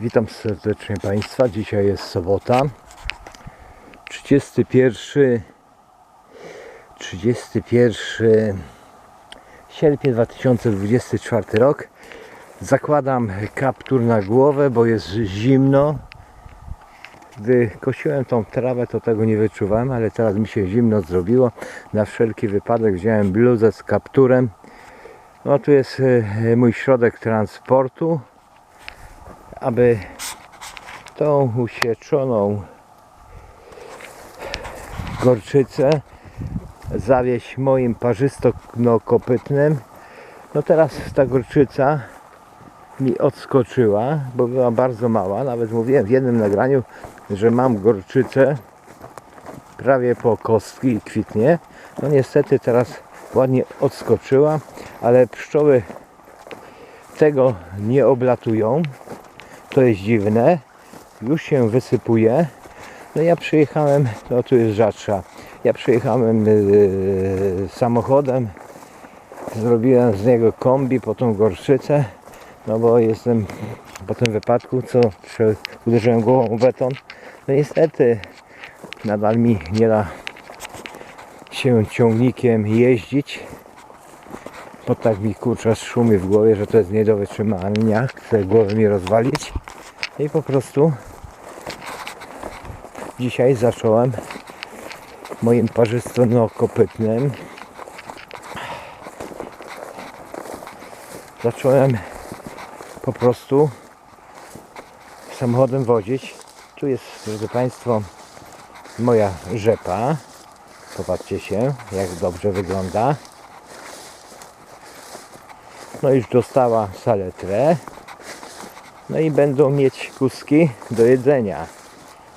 Witam serdecznie Państwa. Dzisiaj jest sobota. 31 31 sierpień 2024 rok. Zakładam kaptur na głowę, bo jest zimno. Gdy kosiłem tą trawę, to tego nie wyczuwałem, ale teraz mi się zimno zrobiło. Na wszelki wypadek wziąłem bluzę z kapturem. No tu jest e, mój środek transportu aby tą usieczoną gorczycę zawieść moim parzysto-kopytnym. No teraz ta gorczyca mi odskoczyła, bo była bardzo mała. Nawet mówiłem w jednym nagraniu, że mam gorczycę prawie po kostki i kwitnie. No niestety teraz ładnie odskoczyła, ale pszczoły tego nie oblatują to jest dziwne. Już się wysypuje. No ja przyjechałem, no tu jest rzadsza. Ja przyjechałem yy, samochodem. Zrobiłem z niego kombi po tą gorszycę. No bo jestem po tym wypadku, co uderzyłem głową w beton. No niestety nadal mi nie da się ciągnikiem jeździć. Bo tak mi kurczę szumi w głowie, że to jest nie do wytrzymania. Chce głowę mi rozwalić. I po prostu dzisiaj zacząłem moim parzystono-kopytnym zacząłem po prostu samochodem wozić. Tu jest, drodzy Państwo, moja rzepa. Popatrzcie się, jak dobrze wygląda. No już dostała saletrę. No i będą mieć kuski do jedzenia.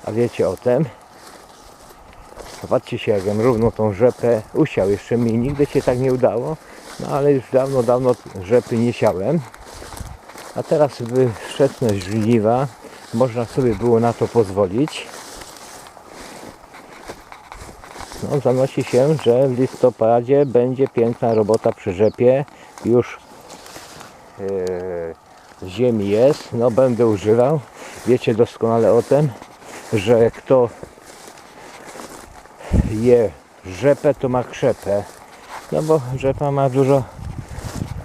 A wiecie o tym? Zobaczcie się, jakbym równo tą rzepę usiał. Jeszcze mi nigdy się tak nie udało. No ale już dawno, dawno rzepy nie siałem. A teraz wczesność żniwa. Można sobie było na to pozwolić. No, zanosi się, że w listopadzie będzie piękna robota przy rzepie. Już yy, ziemi jest, no będę używał. Wiecie doskonale o tym, że kto je rzepę, to ma krzepę. No bo rzepa ma dużo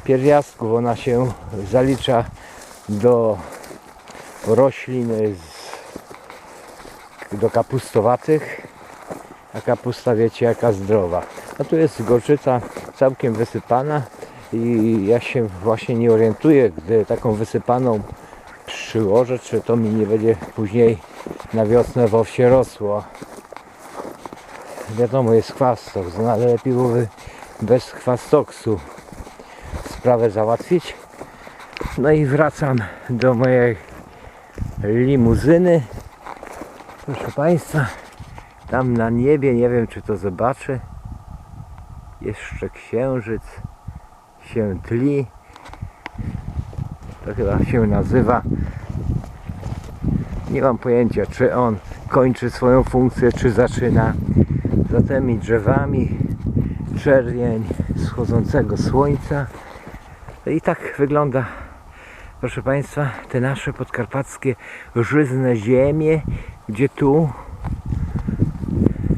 pierwiastków, ona się zalicza do roślin z, do kapustowatych, a kapusta wiecie jaka zdrowa. No tu jest gorczyca całkiem wysypana i ja się właśnie nie orientuję, gdy taką wysypaną przyłożę, czy to mi nie będzie później na wiosnę w owsie rosło. Wiadomo, jest chwastoks, no ale lepiej byłoby bez chwastoksu sprawę załatwić. No i wracam do mojej limuzyny. Proszę Państwa, tam na niebie, nie wiem czy to zobaczę, jeszcze księżyc się tli. To chyba się nazywa. Nie mam pojęcia, czy on kończy swoją funkcję, czy zaczyna. Za tymi drzewami czerwień wschodzącego słońca. No I tak wygląda, proszę Państwa, te nasze podkarpackie żyzne ziemie, gdzie tu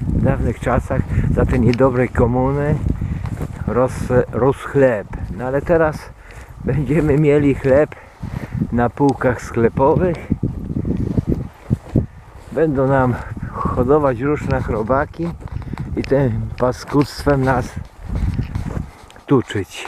w dawnych czasach za tej niedobrej komuny rósł, rósł chleb. No ale teraz będziemy mieli chleb na półkach sklepowych. Będą nam hodować różne chrobaki i tym paskudztwem nas tuczyć.